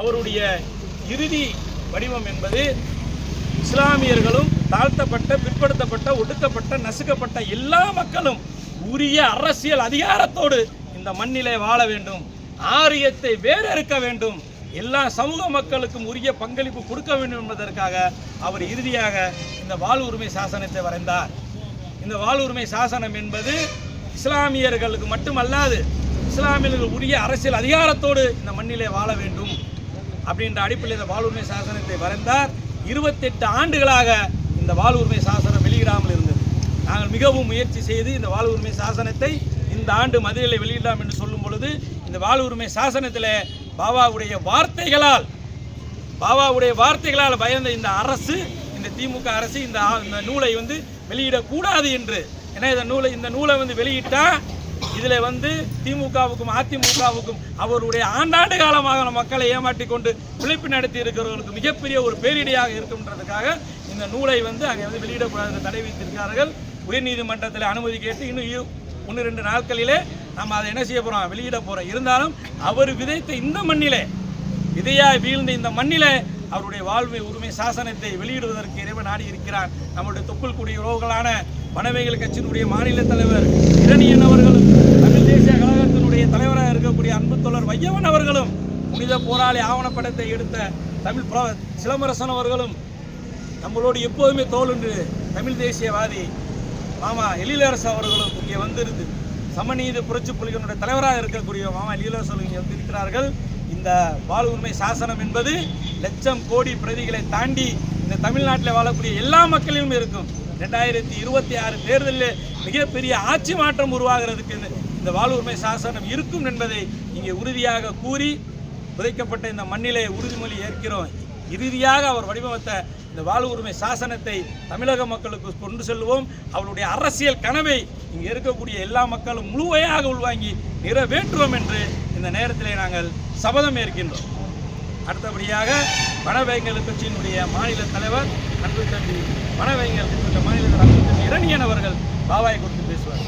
அவருடைய இறுதி வடிவம் என்பது இஸ்லாமியர்களும் தாழ்த்தப்பட்ட பிற்படுத்தப்பட்ட ஒடுக்கப்பட்ட நசுக்கப்பட்ட எல்லா மக்களும் உரிய அரசியல் அதிகாரத்தோடு இந்த மண்ணிலே வாழ வேண்டும். ஆரியத்தை வேறறுக்க வேண்டும். எல்லா சமூக மக்களுக்கும் உரிய பங்களிப்பு கொடுக்க வேண்டும் என்பதற்காக அவர் இறுதியாக இந்த வாழ் உரிமை சாசனத்தை வரைந்தார். இந்த வாழ் உரிமை சாசனம் என்பது இஸ்லாமியர்களுக்கு மட்டுமல்லாது இஸ்லாமியர்கள் உரிய அரசியல் அதிகாரத்தோடு இந்த மண்ணிலே வாழ வேண்டும். அப்படின்ற அடிப்படையில் இந்த வாழ்வுரிமை சாசனத்தை வரைந்தார். இருபத்தெட்டு ஆண்டுகளாக இந்த வாழ்வுரிமை சாசனம் வெளியிடாமல் இருந்தது. நாங்கள் மிகவும் முயற்சி செய்து இந்த வாழ்வுரிமை சாசனத்தை இந்த ஆண்டு மதுரையில் வெளியிடலாம் என்று சொல்லும் பொழுது இந்த வாழ்வுரிமை சாசனத்தில் பாபாவுடைய வார்த்தைகளால் பாபாவுடைய வார்த்தைகளால் பயந்த இந்த அரசு இந்த திமுக அரசு இந்த இந்த நூலை வந்து வெளியிடக்கூடாது என்று. ஏன்னா இந்த நூலை இந்த நூலை வந்து வெளியிட்டால் இதில் வந்து திமுகவுக்கும் அதிமுகவுக்கும் அவருடைய ஆண்டாண்டு காலமாக நம்ம மக்களை ஏமாற்றி கொண்டு பிழைப்பு நடத்தி இருக்கிறவர்களுக்கு மிகப்பெரிய ஒரு பேரிடையாக இருக்குன்றதுக்காக இந்த நூலை வந்து அங்கே வந்து வெளியிடக்கூடாது தடை வைத்திருக்கிறார்கள் உயர்நீதிமன்றத்தில் அனுமதி கேட்டு இன்னும் ஒன்று ரெண்டு நாட்களிலே நம்ம அதை என்ன செய்ய போகிறோம் வெளியிட போகிறோம் இருந்தாலும் அவர் விதைத்த இந்த மண்ணிலே விதையாய் வீழ்ந்த இந்த மண்ணிலே அவருடைய வாழ்வை உரிமை சாசனத்தை வெளியிடுவதற்கு இறைவன் நாடி இருக்கிறான் நம்மளுடைய தொப்புள் கூடிய உறவுகளான வனவைகள் கட்சியினுடைய மாநில தலைவர் இரணியன் அவர்களும் தமிழ் தேசிய கழகத்தினுடைய தலைவராக இருக்கக்கூடிய அன்பு தோழர் வையவன் அவர்களும் புனித போராளி ஆவணப்படத்தை எடுத்த தமிழ் பிர சிலம்பரசன் அவர்களும் நம்மளோடு எப்போதுமே தோலுண்டு தமிழ் தேசியவாதி மாமா எழிலரசு அவர்களும் இங்கே வந்திருந்து சமநீதி புரட்சி புலிகளுடைய தலைவராக இருக்கக்கூடிய மாமா எழிலரசு அவர்கள் இங்கே வந்திருக்கிறார்கள். இந்த வாழ் உரிமை சாசனம் என்பது லட்சம் கோடி பிரதிகளை தாண்டி இந்த தமிழ்நாட்டில் வாழக்கூடிய எல்லா மக்களிலும் இருக்கும். ரெண்டாயிரத்தி இருபத்தி ஆறு தேர்தலில் மிகப்பெரிய ஆட்சி மாற்றம் உருவாகிறதுக்கு இந்த- வாழ்வுரிமை சாசனம் இருக்கும் என்பதை இங்கே உறுதியாக கூறி புதைக்கப்பட்ட இந்த மண்ணிலே உறுதிமொழி ஏற்கிறோம். இறுதியாக அவர் வடிவமைத்த இந்த வாழ் உரிமை சாசனத்தை தமிழக மக்களுக்கு கொண்டு செல்வோம். அவருடைய அரசியல் கனவை இங்கே இருக்கக்கூடிய எல்லா மக்களும் முழுமையாக உள்வாங்கி நிறைவேற்றுவோம் என்று இந்த நேரத்திலே நாங்கள் சபதம் ஏற்கின்றோம். அடுத்தபடியாக வனவேங்கல் கட்சியினுடைய மாநில தலைவர் அன்பு தம்பி. மனவைங்கள் மாநில தலைவர் அன்பு தம்பி இரணியன் அவர்கள் பாபாயை குறித்து பேசுவார்